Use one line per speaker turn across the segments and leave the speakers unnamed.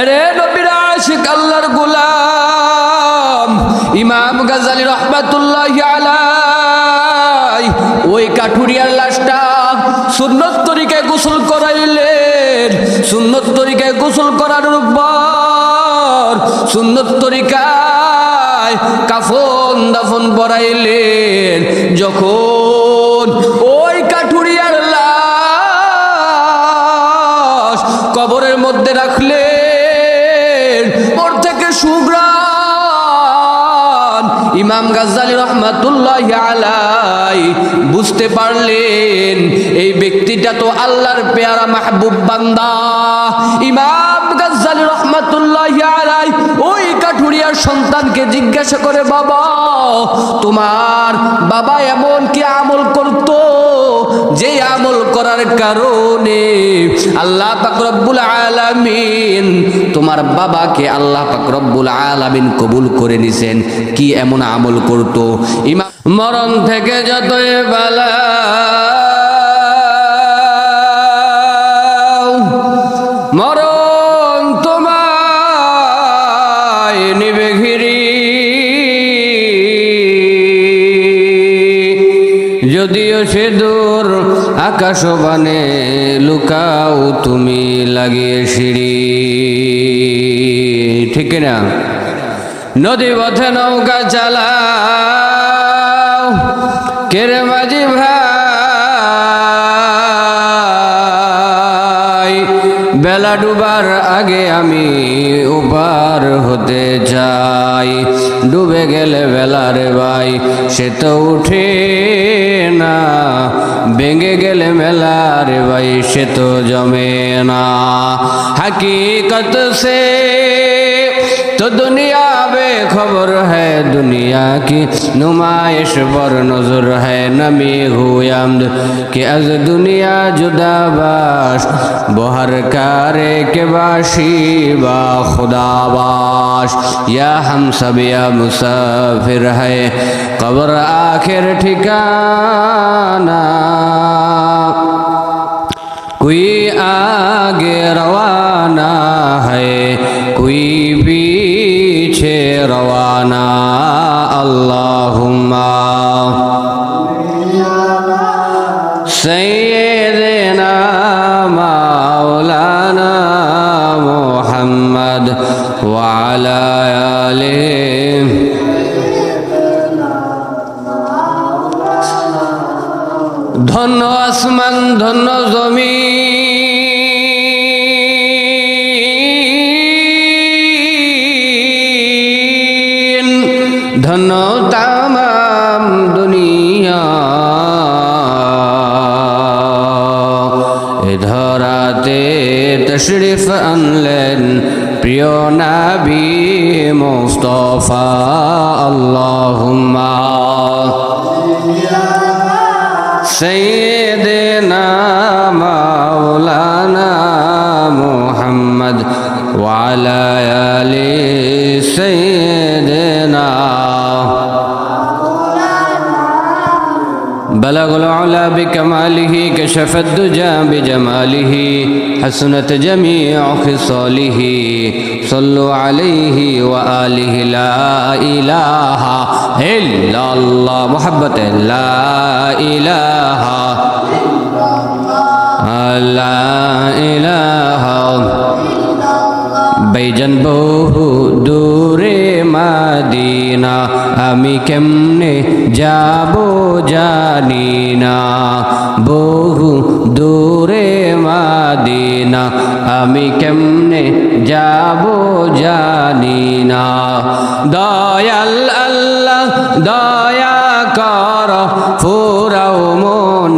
এরে নবীর আশিক আল্লাহর গোলাম, ইমাম গাজালি রহমাতুল্লাহ আলাই ওই কাঠুরিয়ার লাশটা সুন্নত তরিকায় গোসল করাইলেন। সুন্নত তরিকায় গোসল করানোর পর সুন্নত তরিকায় কাফন দাফন পরাইলেন। যখন আলাই বুঝতে পারলেন, এই ব্যক্তিটা তো আল্লাহর পেয়ারা মাহবুব বান্দা। ইমাম গাজ্জালি রহমাতুল্লাহ আলাই ওই কাঠুরিয়ার সন্তানকে জিজ্ঞাসা করে, বাবা, তোমার বাবা এমন কি আমল করতো? যে আমল করার কারণে আল্লাহ পাকরব্বুল আলামিন তোমার বাবাকে আল্লাহ পাকরব্বুল আলামিন কবুল করে নিছেন। কি এমন আমল করতো? ইমা মরণ থেকে যতই বালা দূর আকাশবানে লুকাও তুমি লাগিয়ে সিঁড়ি। ঠিক না? নদী পথে নৌকা চালাও, কেরে মাঝি ভাই? বেলা ডুবার আগে আমি উপার হতে চাই। ডুবে গেলে বেলার ভাই সে তো উঠে না। ভেঙে গেলে মেলার বাইশে তো জমে না হাকিকত সে খবর হ্যাঁ দুনিয়া কি? নুমাইশ বর নজর হ্যাঁ নমি হুয়ামদ কে আজ দুনিয়া জুদাবাস? বহর কারে কে বাসি বা খুদাবাস? ইয়া হাম সবিয়া মুসাফির হ্যাঁ কবর আখের ঠিকানা। کوئی آگے روانا ہے کوئی بھی পিছে রওয়ানা আল্লাহ সৈয়দেনা মাওলানা মোহাম্মদ ওয়ালায়ালে ধন্য আসমান ধন্য জমিন ধন্য তাম দুনিয়া এ ধরাতে তশরিফ আনলেন প্রিয় নাবি মুস্তফা আল্লাহুম্মা سيدنا مولانا محمد وعلى آل بلغ العلا بكماله كشف الدجى بجماله حسنت جميع خصاله صلوا عليه وآله لا إله إلا الله محبة لا إله لا إله বাইজান বহু দূরে মাদিনা, আমি কেমনে যাব জানি না বহু দূরে মাদিনা, আমি কেমনে যাব জানি না দয়াল আল্লাহ, দয়া কর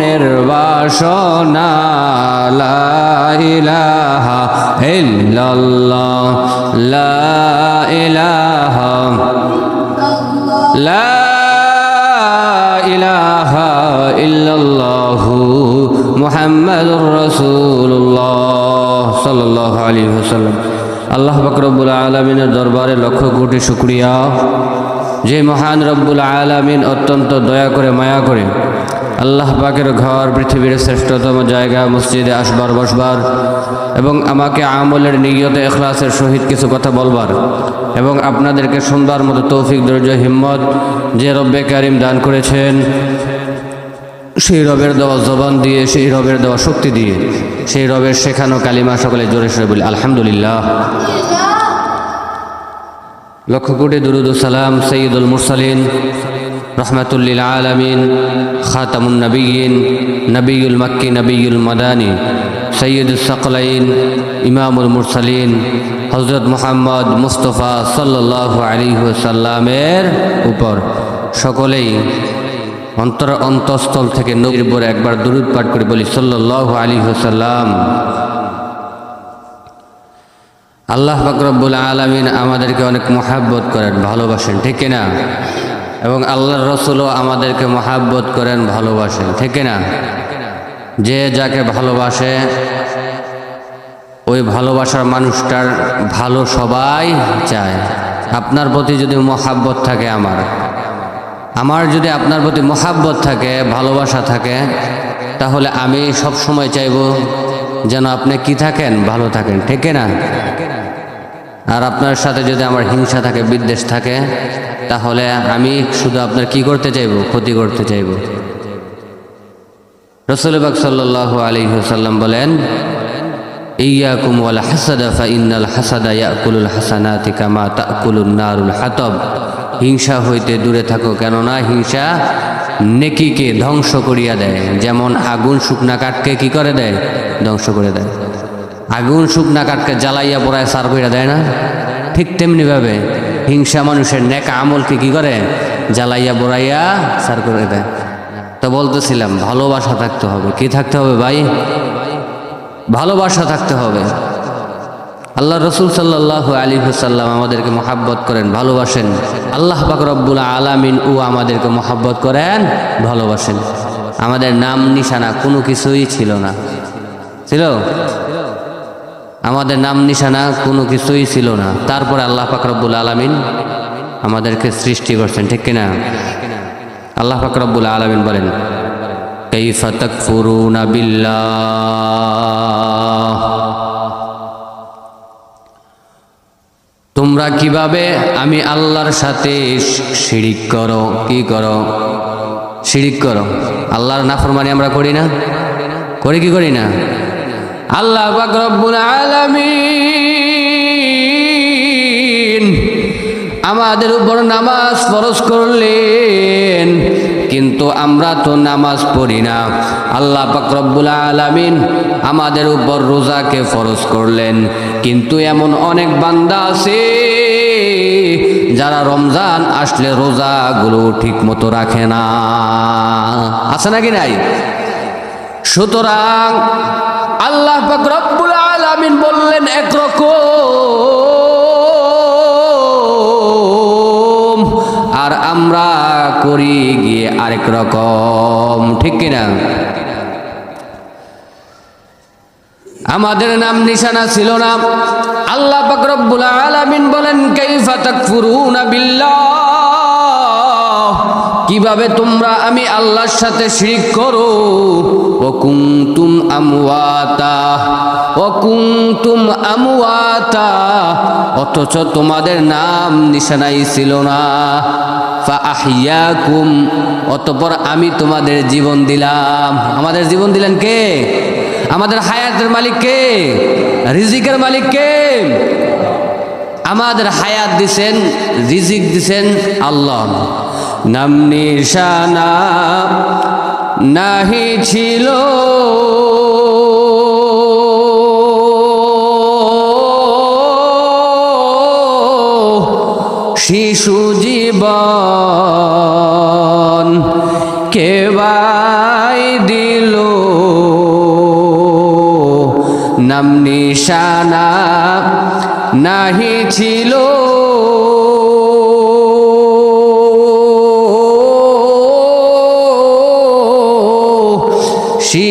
মনের বাসনা, লা ইলাহা ইল্লাল্লাহ, লা ইলাহা লা ইলাহা ইল্লাল্লাহ মুহাম্মাদুর রাসূলুল্লাহ সাল্লাল্লাহু আলাইহি ওয়াসাল্লাম। আল্লাহ পাক রব্বুল আলামিনের দরবারে লক্ষ কোটি শুক্রিয়া। যে মহান রব্বুল আলামিন অত্যন্ত দয়া করে, মায়া করে আল্লাহ পাকের ঘর পৃথিবীর শ্রেষ্ঠতম জায়গা, মসজিদে আসবার, বসবার এবং আমাকে আমলের নিয়তে, এখলাসের সহিত কিছু কথা বলবার এবং আপনাদেরকে সুন্দর মতো তৌফিক, ধৈর্য, হিম্মত যে রব্বে কারিম দান করেছেন, সেই রবের দেওয়া জবান দিয়ে, সেই রবের দেওয়া শক্তি দিয়ে, সেই রবের শেখানো কালিমা সকলে জোরে সরে বলি, আলহামদুলিল্লাহ। লক্ষ কোটি দুরুদ সালাম সঈদুল মুরসালিন। রহমাতুল্লিল আলমিন, খাতামুন নবীন নবীল মক্কি নবীল মাদানী সৈয়দুল সকলাইন, ইমামুল মুরসালিন হজরত মোহাম্মদ মুস্তফা সাল্লাহ আলী সাল্লামের উপর। সকলেই অন্তর অন্তঃস্থল থেকে নবীর একবার দুরুদ পাঠ করে বলি সাল্লাহ আলী সাল্লাম আল্লাহ ফাকরবুল আলমিন আমাদেরকে অনেক মহাব্বত করেন, ভালোবাসেন, ঠিক না এবং আল্লাহর রসুলও আমাদেরকে মহাব্বত করেন, ভালোবাসেন, ঠিক না যে যাকে ভালোবাসে, ওই ভালোবাসার মানুষটার ভালো সবাই চায়। আপনার প্রতি যদি মহাব্বত থাকে আমার আমার যদি আপনার প্রতি মহাব্বত থাকে, ভালোবাসা থাকে, তাহলে আমি সব সময় চাইব যেন আপনি কি থাকেন, ভালো থাকেন, ঠিক না আর আপনার সাথে যদি আমার হিংসা থাকে, বিদ্বেষ থাকে, তাহলে আমি শুধু আপনার কি করতে চাইব? ক্ষতি করতে চাইব। রসুলবাক সাল্লাহ আলী সাল্লাম বলেন নারুল হাতব। হিংসা হইতে দূরে থাকো, কেননা হিংসা নেকিকে ধ্বংস করিয়া দেয়। যেমন আগুন শুকনা কাঠকে কি করে দেয়? ধ্বংস করে দেয়। আগুন শুকনা কাঠকে জ্বালাইয়া পড়ায় সার কইরা দেয় না? ঠিক তেমনিভাবে হিংসা মানুষের নেক আমলকে কি করে? জ্বালাইয়া বড়াইয়া সার করে দেয়। তো বলতেছিলাম, ভালোবাসা থাকতে হবে। কি থাকতে হবে ভাই? ভালোবাসা থাকতে হবে। আল্লাহ রসুল সাল্লাহ আলী হুসাল্লাম আমাদেরকে মহাব্বত করেন, ভালোবাসেন। আল্লাহ পাক রব্বুল আলামিন ও আমাদেরকে মহাব্বত করেন, ভালোবাসেন। আমাদের নাম, নিশানা কোনো কিছুই ছিল না। ছিল? আমাদের নাম নিশানা কোনো কিছুই ছিল না তারপরে আল্লাহ পাক রব্বুল আলামিন আমাদেরকে সৃষ্টি করছেন ঠিক কিনা আল্লাহ পাক রব্বুল আলামিন বলেন كيف تكفرون بالله তোমরা কিভাবে আমি আল্লাহর সাথে শিরিক করো কি করো শিরিক করো আল্লাহর নাফরমানি আমরা করি না করি কি করি না আল্লাহ পাক রব্বুল আলামিন। আমাদের উপর নামাজ ফরজ করলেন, কিন্তু আমরা তো নামাজ পড়ি না। আল্লাহ পাক রব্বুল আলামিন আমাদের উপর রোজাকে ফরজ করলেন। কিন্তু এমন অনেক বান্দা আছে, যারা রমজান আসলে রোজাগুলো ঠিক মতো রাখে না। আছে নাকি নাই? সুতরাং আল্লাহ রব্বুল আলামিন বললেন একরকম আর আমরা করি গিয়ে আরেক রকম। ঠিক কিনা? আমাদের নাম নিশানা ছিল না। আল্লাহ রব্বুল আলামিন বলেন, কাইফা তাকফুরুনা বিল্লাহ? কীভাবে তোমরা আমি আল্লাহর সাথে শিরিক করো? ও কুমতুম আমওয়াতা ও কুমতুম আমওয়াতা, অথচ তোমাদের নাম নিশানাই ছিল না। আহিয়াকুম অতপর আমি তোমাদের জীবন দিলাম। আমাদের জীবন দিলেন কে? আমাদের হায়াতের মালিক কে? রিজিকের মালিক কে? আমাদের হায়াত দিছেন, রিজিক দিছেন আল্লাহ। নাম নিশানা নাহি ছিল। শিশু জীবন কেবাই দিল। নাম নিশানা নাহি ছিল।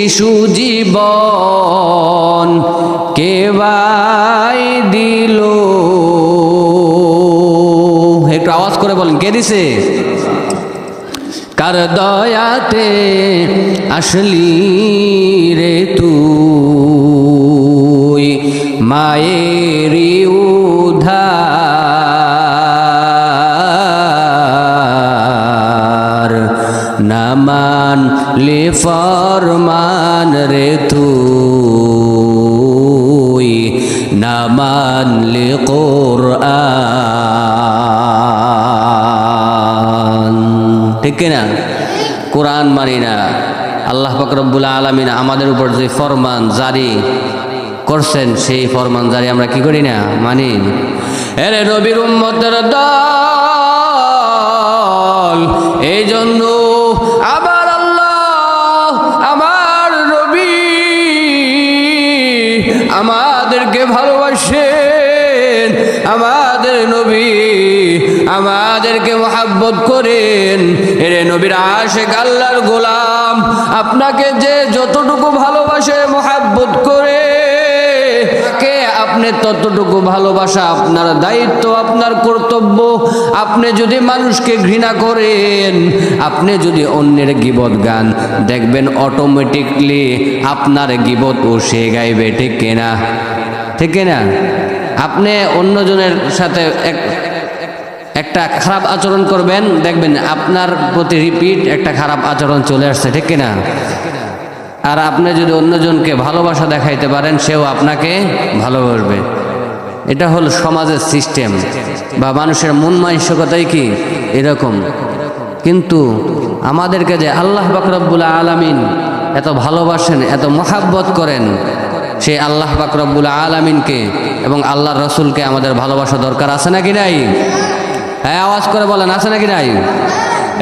শিশু জীবন কেবাই দিল? একটু আওয়াজ করে বলেন কে দিছে? কার দয়াতে আসলি রে নামান লে ফরমান রে তুই, নামান লে কোরআন ঠিক কিনা? কোরআন মানি না। আল্লাহ ফকরবুল আলমিন আমাদের উপর যে ফরমান জারি করছেন, সেই ফরমান জারি আমরা কি করি না? মানি। এরে নবীর উম্মতের দল, এই জন্য আমাদেরকে ভালোবাসেন, আমাদের নবী আমাদেরকে মহাব্বত করেন। এরে নবীর আশেক আল্লাহর গোলাম, আপনাকে যে যতটুকু ভালোবাসে মহাব্বত করে, তাকে আপনি ততটুকু ভালোবাসা আপনার দায়িত্ব, আপনার কর্তব্য। আপনি যদি মানুষকে ঘৃণা করেন, আপনি যদি অন্যের গিবত গান, দেখবেন অটোমেটিকলি আপনার গিবত ও সে গাইবে, ঠিক কিনা? ঠিক না? আপনি অন্যজনের সাথে এক একটা খারাপ আচরণ করবেন, দেখবেন আপনার প্রতি রিপিট একটা খারাপ আচরণ চলে আসছে, ঠিক না? আর আপনি যদি অন্যজনকে ভালোবাসা দেখাইতে পারেন, সেও আপনাকে ভালোবাসবে। এটা হলো সমাজের সিস্টেম বা মানুষের মন মানসিকতাই কি? এরকম। কিন্তু আমাদেরকে যে আল্লাহ বাকরবুল আলামিন এত ভালোবাসেন, এত মহাব্বত করেন সেই আল্লাহ বাকরবুল আলামিনকে এবং আল্লাহর রসুলকে আমাদের ভালোবাসা দরকার আছে নাকি নাই? হ্যাঁ আওয়াজ করে বলেন, আছে নাকি নাই?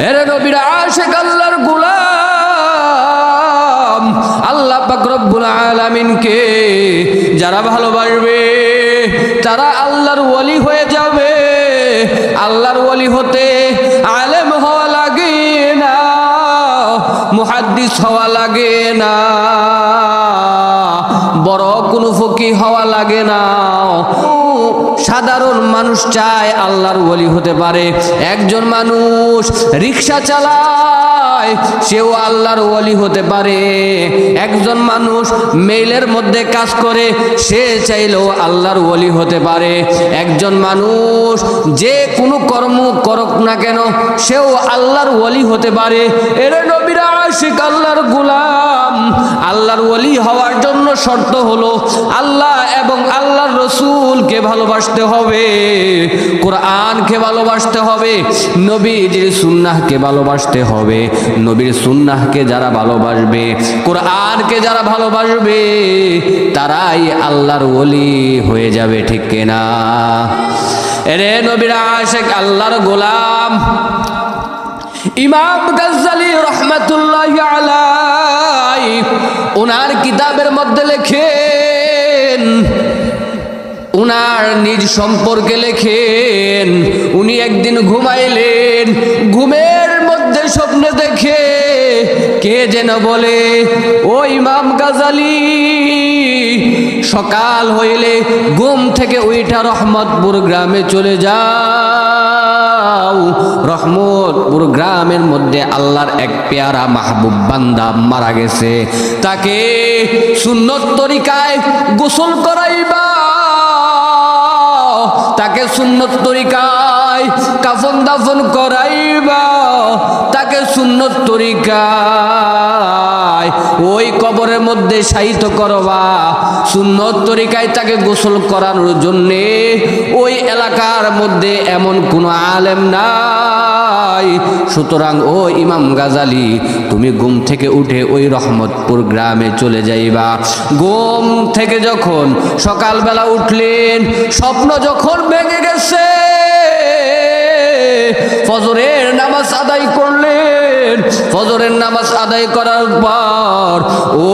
এরে নবীর আশেক আল্লাহর গুলাম, আল্লাহ রব্বুল আলামিনকে যারা ভালোবাসবে, তারা আল্লাহর ওলি হয়ে যাবে। আল্লাহর ওলি হতে আলেম হওয়া লাগে না, মুহাদ্দিস হওয়া লাগে না। বড় কোনো ফকি হওয়া লাগে না। সাধারণ মানুষ চায় আল্লাহর ওলি হতে পারে। একজন মানুষ রিক্সা চালায়, সেও আল্লাহর ওলি হতে পারে। একজন মানুষ মেইলের মধ্যে কাজ করে, সে চাইলেও আল্লাহর ওলি হতে পারে। একজন মানুষ যে কোনো কর্ম করক না কেন, সেও আল্লাহর ওলি হতে পারে। এর নবীরা আশিক আল্লাহর গুলাম। আল্লাহর ওলি হওয়ার জন্য শর্ত হলো আল্লাহ এবং আল্লাহর রসুলকে ভালোবাসতে হবে, কোরআনকে ভালোবাসতে হবে, নবীজির সুন্নাহকে ভালোবাসতে হবে। নবীর সুন্নাহকে যারা ভালোবাসবে, কোরআনকে যারা ভালোবাসবে, তারাই আল্লাহর ওলি হয়ে যাবে, ঠিক কিনা এরে নবীর আশেক, আল্লাহর গোলাম। ইমাম গাজ্জালি রহমতুল্লাহ আলাই ওনার কিতাবের মধ্যে লেখেন, উনার নিজ সম্পর্কে লেখেন, উনি একদিন ঘুমাইলেন, ঘুমের মধ্যে স্বপ্নে দেখে কে যেন বলে ও ইমাম গাজালি, সকাল হইলে ঘুম থেকে উইঠা রহমতপুর গ্রামে চলে যাও রহমতপুর গ্রামের মধ্যে আল্লাহর এক পেয়ারা মাহবুব বান্দা মারা গেছে। তাকে সুন্নত তরিকায় গোসল করাইবা। তাকে সুন্নত তরিকায় কাফন দাফন করাইবা। তাকে সুন্নত তরিকায় ওই কবরের মধ্যে সাহিত্য করবা। সুন্নত তরিকায় তাকে গোসল করানোর জন্যে ওই এলাকার মধ্যে এমন কোনো আলেম নাই সুতরাং, ও ইমাম গাজালি, তুমি ঘুম থেকে উঠে ওই রহমতপুর গ্রামে চলে যাইবা। ঘুম থেকে যখন সকালবেলা উঠলেন, স্বপ্ন যখন ভেঙে গেছে, ফজরের নামাজ আদায় করলেন। ফজরের নামাজ আদায় করার পর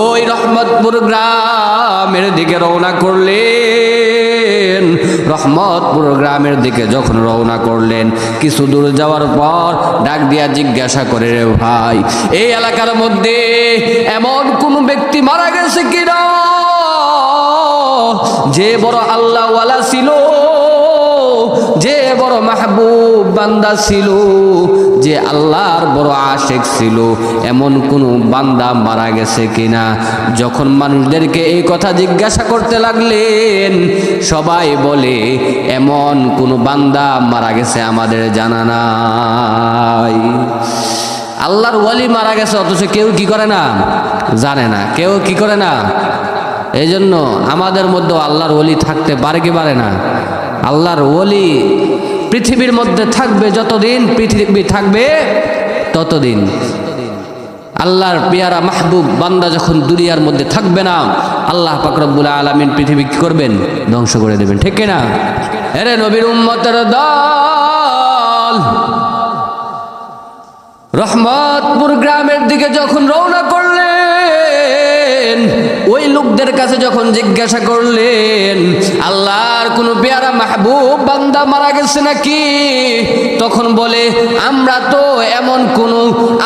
ওই রহমতপুর গ্রামের দিকে রওনা করলেন। রহমতপুর গ্রামের দিকে যখন রওনা করলেন, কিছু দূর যাওয়ার পর ডাক দিয়া জিজ্ঞাসা করে, রে ভাই, এই এলাকার মধ্যে এমন কোন ব্যক্তি মারা গেছে কিনা? যে বড় আল্লাহওয়ালা ছিল, যে বড় মাহবুব বান্দা ছিল যে আল্লাহর বড় আশেক ছিল, এমন কোনো বান্দা মারা গেছে কিনা? যখন মানুষদেরকে এই কথা জিজ্ঞাসা করতে লাগলেন, সবাই বলে, এমন কোনো বান্দা মারা গেছে আমাদের জানা নাই। আল্লাহর ওয়ালি মারা গেছে, অথচ কেউ কি করে না? জানে না। কেউ কি করে না? এই জন্য আমাদের মধ্যে আল্লাহর ওলি থাকতে পারে কি পারে না? আল্লাহর ওলি পৃথিবীর মধ্যে থাকবে যতদিন, পৃথিবী থাকবে ততদিন। আল্লাহর পেয়ারা মাহবুব বান্দা যখন দুনিয়ার মধ্যে থাকবে না, আল্লাহ পাকরবুল আলমিন পৃথিবী কি করবেন? ধ্বংস করে দেবেন, ঠিক না এরে নবীর উম্মতের দল। রহমতপুর গ্রামের দিকে যখন রওনা লোকদের কাছে যখন জিজ্ঞাসা করলেন, আল্লাহর কোনো পেয়ারা মাহবুব বান্দা মারা গেছে নাকি? তখন বলে, আমরা তো এমন কোন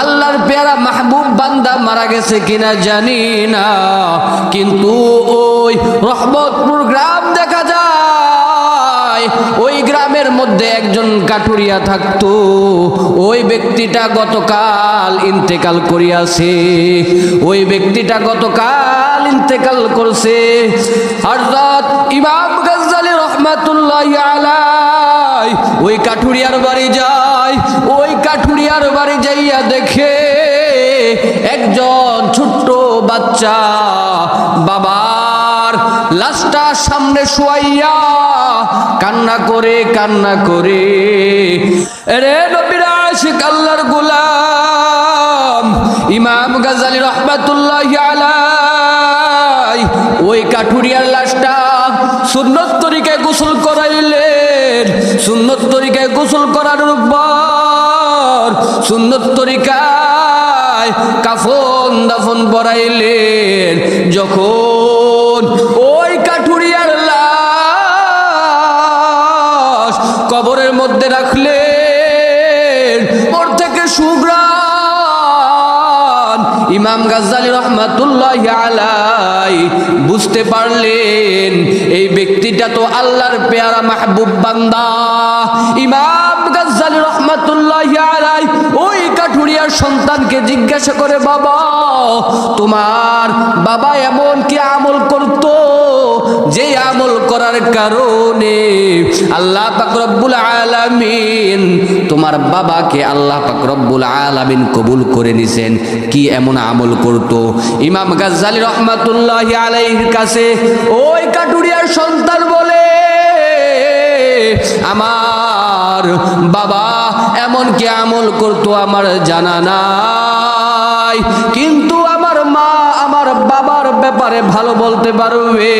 আল্লাহর পেয়ারা মাহবুব বান্দা মারা গেছে কিনা জানি না। কিন্তু ওই রহমতপুর গ্রাম দেখা যায় ওই গ্রামের মধ্যে একজন কাঠুরিয়া থাকতো। ওই ব্যক্তিটা গতকাল ইন্তেকাল করিয়াছে। ওই ব্যক্তিটা গতকাল ইন্তেকাল করছে। হযরত ইমাম গাজ্জালি রহমাতুল্লাহ আলাই ওই কাঠুরিয়ার বাড়ি যায়। ওই কাঠুরিয়ার বাড়ি যাইয়া দেখে একজন ছোট্ট বাচ্চা বাবার লাশটা সামনে শুয়াইয়া কান্না করে কান্না করে। রে নবীর আশিক আল্লাহর গোলাম, ইমাম গাজালি রহমাতুল্লাহ ওই কাঠুরিয়ার লাশটা সুন্নত তরিকায় গোসল করাইলেন। সুন্নত তরিকায় গোসল করানোর পর সুন্নত তরিকায় কাফন দাফন পরাইলেন। যখন ওই মধ্যে রাখলেন। ওর থেকে সুগ্রান ইমাম গাজ্জালি রহমাতুল্লাহ আলাই বুঝতে পারলেন, এই ব্যক্তিটা তো আল্লাহর পেয়ারা মাহবুব বান্দা। ইমাম গাজ্জালি রহমাতুল্লাহ আলাই ওই কাঠুরিয়ার সন্তানকে জিজ্ঞাসা করে, বাবা, তোমার বাবা এমন কি আমল করতো? যে আমল করার কারণে আল্লাহ পাক রব্বুল আলামিন তোমার বাবাকে আল্লাহ পাক রব্বুল আলামিন কবুল করে নিছেন। কি এমন আমল করত? ইমাম গাজ্জালি রহমাতুল্লাহ আলাইহির কাছে, ওই কাটুরিয়ার সন্তান বলে, আমার বাবা এমন কি আমল করতো আমার জানা নাই। কিন্তু আমার মা, আমার বাবার ব্যাপারে ভালো বলতে পারবে।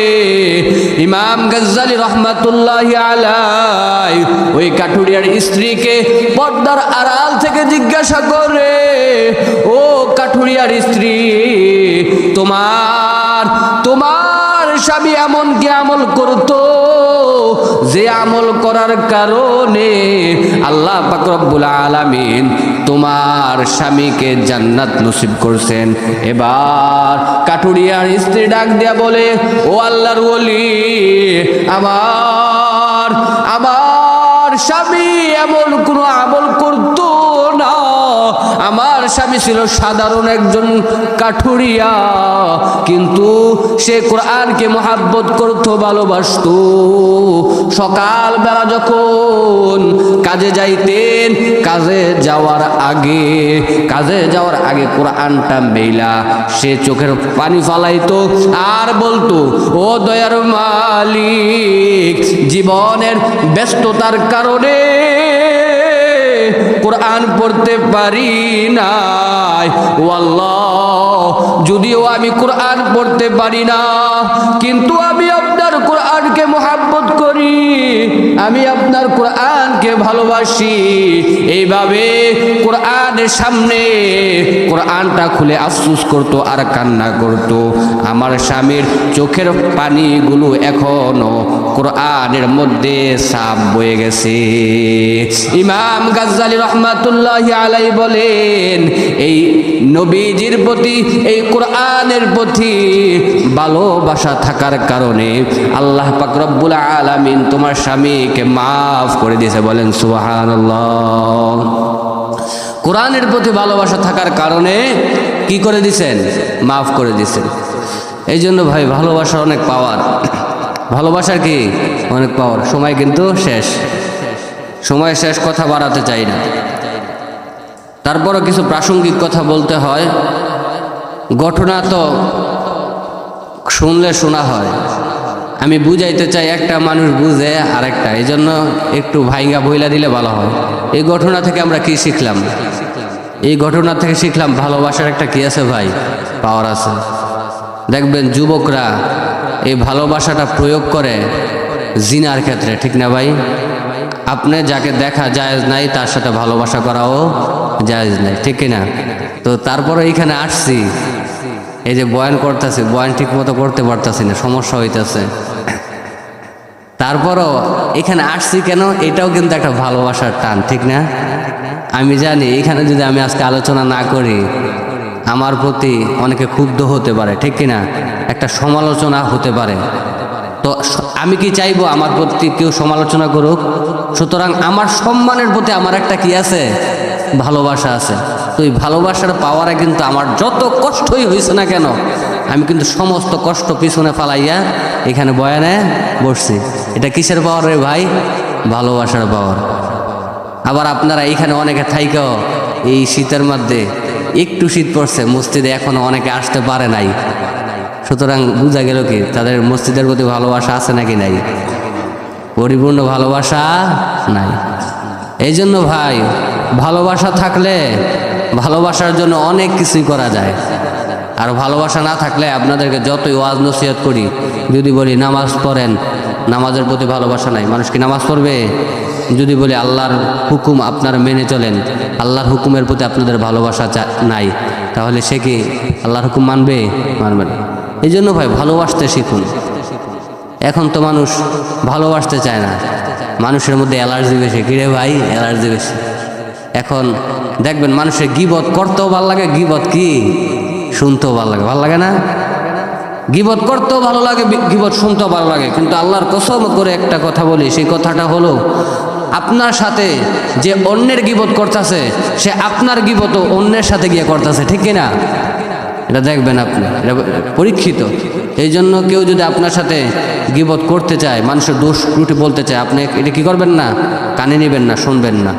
ইমাম গজ্জালি রহমাতুল্লাহ আলাই ওই কাঠুরিয়ার স্ত্রীকে পর্দার আড়াল থেকে জিজ্ঞাসা করে, ও কাঠুরিয়ার স্ত্রী, তোমার তোমার স্বামী এমন কি আমল করতো যে আমল করার কারণে আল্লাহ পাকরব্বুল আলামিন তোমার স্বামীকে জান্নাত নসিব করছেন। এবার কাঠুরিয়ার স্ত্রী ডাক দেয়া বলে, ও আল্লাহর ওলি, আমার আমার স্বামী এমন কোনো আমল করতো আমার স্বামী ছিল সাধারণ একজন কাঠুরিয়া, কিন্তু সে কোরআনকে মহাব্বত করতো, ভালোবাসতো। সকালবেলা যখন কাজে যাইতেন, কাজে যাওয়ার আগে, কাজে যাওয়ার আগে কোরআনটা মেইলা, সে চোখের পানি ফালাইতো আর বলতো, ও দয়ার মালিক, জীবনের ব্যস্ততার কারণে কোরআন পড়তে পারি নাই। ও আল্লাহ যদিও আমি কোরআন পড়তে পারি না কিন্তু আমি আপনার কোরআনকে মোহাব্বত করি। আমি আপনার কোরআনকে ভালোবাসি। এইভাবে কোরআনের সামনে কোরআনটা খুলে আফসুস করতো আর কান্না করতো। আমার স্বামীর চোখের পানিগুলো এখনও কোরআনের মধ্যে সাপ বয়ে গেছে। ইমাম গাজ্জালি রহমাতুল্লাহ আলাই বলেন, এই নবীজির প্রতি, এই কোরআনের প্রতি ভালোবাসা থাকার কারণে আল্লাহ পাক রব্বুল আলামিন তোমার স্বামীকে মাফ করে দিয়েছে, বলেন সুবহানাল্লাহ। কোরআনের প্রতি ভালোবাসা থাকার কারণে কি করে দিছেন? মাফ করে দিছেন। এই জন্য ভাই, ভালোবাসার অনেক পাওয়ার ভালোবাসার কি? অনেক পাওয়ার সময় কিন্তু শেষ। সময় শেষ, কথা বাড়াতে চাই না। তারপরও কিছু প্রাসঙ্গিক কথা বলতে হয়। ঘটনা তো শুনলে শোনা হয়। আমি বুঝাইতে চাই একটা মানুষ বুঝে আর একটা এই জন্য একটু ভাইঙ্গা বইলা দিলে ভালো হয়। এই ঘটনা থেকে আমরা কি শিখলাম? এই ঘটনা থেকে শিখলাম ভালোবাসার একটা কি আছে ভাই? পাওয়ার আছে। দেখবেন যুবকরা এই ভালোবাসাটা প্রয়োগ করে জিনার ক্ষেত্রে, ঠিক না ভাই? আপনি যাকে দেখা জায়েজ নাই, তার সাথে ভালোবাসা করাও জায়েজ নাই, ঠিক না তো তারপরে এইখানে আসছি। এই যে বয়ান করতেছি, বয়ান ঠিক মতো করতে পারতাছি না, সমস্যা হইতেছে। তারপরও এখানে আসছি কেন? এটাও কিন্তু একটা ভালোবাসার টান, ঠিক না? আমি জানি এখানে যদি আমি আজকে আলোচনা না করি, আমার প্রতি অনেকে ক্ষুব্ধ হতে পারে, ঠিক কিনা? একটা সমালোচনা হতে পারে। তো আমি কি চাইব আমার প্রতি কেউ সমালোচনা করুক? সুতরাং আমার সম্মানের প্রতি আমার একটা কি আছে? ভালোবাসা আছে। তো এই ভালোবাসার পাওয়ারে কিন্তু আমার যত কষ্টই হয়েছে না কেন, আমি কিন্তু সমস্ত কষ্ট পিছনে ফালাইয়া এখানে বয়ানে বসছি। এটা কিসের পাওয়ার রে ভাই? ভালোবাসার পাওয়ার। আবার আপনারা এইখানে অনেকে থাইকেও এই শীতের মধ্যে একটু শীত পড়ছে, মসজিদে এখনও অনেকে আসতে পারে নাই। সুতরাং বোঝা গেল কি, তাদের মসজিদের প্রতি ভালোবাসা আছে নাকি নাই? পরিপূর্ণ ভালোবাসা নাই। এই জন্য ভাই, ভালোবাসা থাকলে ভালোবাসার জন্য অনেক কিছুই করা যায়। আর ভালোবাসা না থাকলে আপনাদেরকে যতই ওয়াজ নসিহত করি, যদি বলি নামাজ পড়েন, নামাজের প্রতি ভালোবাসা নাই। মানুষ কি নামাজ পড়বে? যদি বলি আল্লাহর হুকুম আপনারা মেনে চলেন, আল্লাহর হুকুমের প্রতি আপনাদের ভালোবাসা নাই, তাহলে সে কি আল্লাহর হুকুম মানবে? মানবে না। এই জন্য ভাই, ভালোবাসতে শিখুন। এখন তো মানুষ ভালোবাসতে চায় না। মানুষের মধ্যে অ্যালার্জি বেশি। কিরে ভাই, অ্যালার্জি বেশি। এখন দেখবেন মানুষের গিবত করতেও ভালো লাগে, গিবত কি? শুনতেও ভালো লাগে। ভালো লাগে না? গিবত করতেও ভালো লাগে গিবত শুনতেও ভালো লাগে। কিন্তু আল্লাহর কসম করে একটা কথা বলি, সেই কথাটা হলো, আপনার সাথে যে অন্যের গিবত করতেছে, সে আপনার গিবতও অন্যের সাথে গিয়ে করতেছে, ঠিক কিনা এটা দেখবেন আপনি, এটা পরীক্ষিত। এই জন্য কেউ যদি আপনার সাথে গিবত করতে চায়, মানুষের দোষ ত্রুটি বলতে চায়, আপনি এটা কি করবেন না? কানে নেবেন না, শুনবেন না।